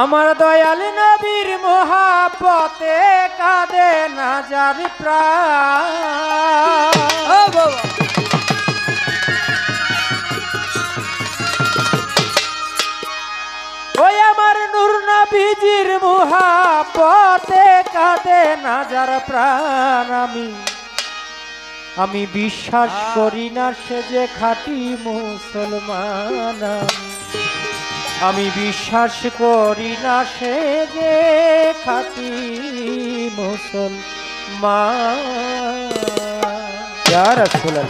আমার দয়াল নবীর মহাপতে কাঁদে নাজার প্রাণ। ওই আমার নূর নবীজির মহাপতে কাঁদে নাজার প্রাণ আমি। আমি বিশ্বাস করি না সে যে খাঁটি মুসলমান আমি। আমি বিশ্বাস করি না সে যে খাঁটি মুসলমান। ইয়া রাসূলুল্লাহ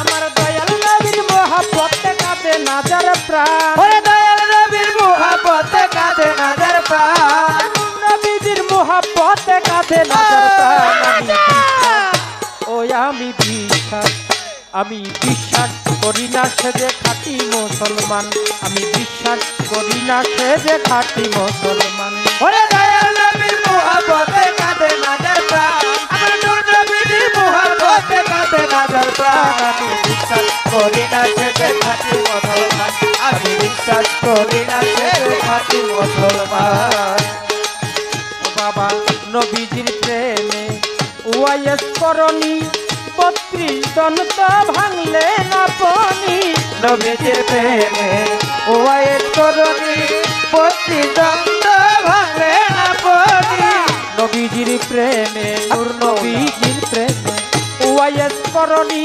আমার দয়াল নবীর মহাপতে কাঁদে নাজার প্রাণ। ওরে দয়াল নবীর মুহাব্বতে কাঁদে নাজার প্রাণ। নবীজির মহাপতে কাঁদে নাজার প্রাণ আমি বিশ্বাস- আমি বিশ্বাস আমি বিশ্বাস করি না সে যে খাঁটি মুসলমান। আমি বিশ্বাস করি না সে যে খাঁটি মুসলমান। ওরে দয়াল নবীর মুহাব্বতে কাঁদে নাজার প্রাণ। আমার নূর নবীর মুহাব্বতে কাঁদে নাজার প্রাণ। আমি বিশ্বাস করি না সে যে খাঁটি মুসলমান। আমি বিশ্বাস করি না সে যে খাঁটি মুসলমান। বাবা নবীজির প্রেমে ওয়াইস করণী বত্রিশ দন্ত ভাঙলে না পনি। নবীজির প্রেমে ওয়াইট করনি পতি দন্ত ভাঙলে না পড়ি নবীজির প্রেমে নবীজির প্রেমে ওয়াইস করণী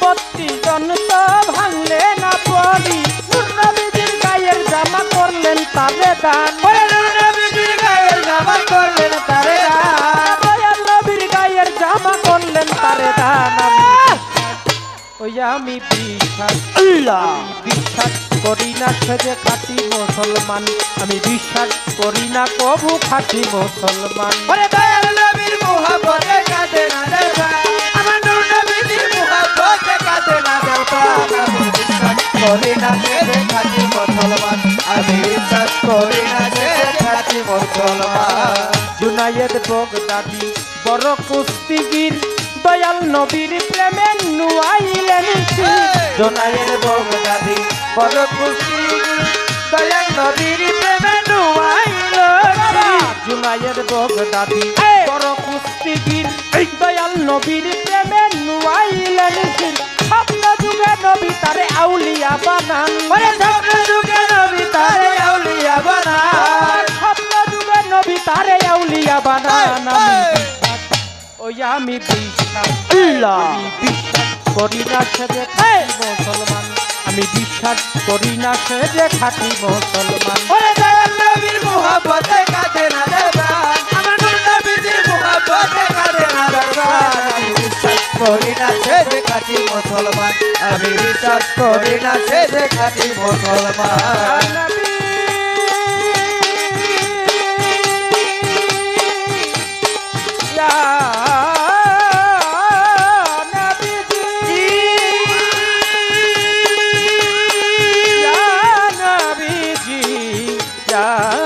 বত্রিশ দন্ত আমি বিশ্বাস বিশ্বাস করি না সে যে খাঁটি মুসলমান। আমি বিশ্বাস করি না কবু খাঁটি মুসলমান। ওরে দয়াল নবীর মুহাব্বতে কাঁদে না আমার নবীর মুহাব্বতে কাঁদে না দরবার আমি বিশ্বাস করি না সে যে মুসলমান। আমি বিশ্বাস করি না সে যে মুসলমান। জুনায়েদ বগদাদি বড় কুস্তিগির দয়াল নবীর প্রেমে নুয়াইলেন শির। জোনায়ের বগদাদি বড় খুশি। দয়াল নবীর প্রেমে নুয়াইল জুনায়েদ বগদাদি বড় কুস্তিগির দয়াল নবীর প্রেমে নুয়াইলেন। স্বপ্ন যুগে নবী তারে আউলিয়া বানান। স্বপ্ন যুগে নবী তারে আউলিয়া বানা স্বপ্ন যুগে নবী তারে আউলিয়া বানান। আমি বিশ্বাস করি না সে খাঁটি মুসলমান। আমি বিশ্বাস করি না সে যে খাঁটি মুসলমান। ওরে দয়াল নবীর মুহাব্বতে কাঁদে না দরবার আমার নবীর মুহাব্বতে কাঁদে না দরবার আমি বিশ্বাস করি না সে যে মুসলমান। আমি বিশ্বাস করি না সে যে খাঁটি মুসলমান। जा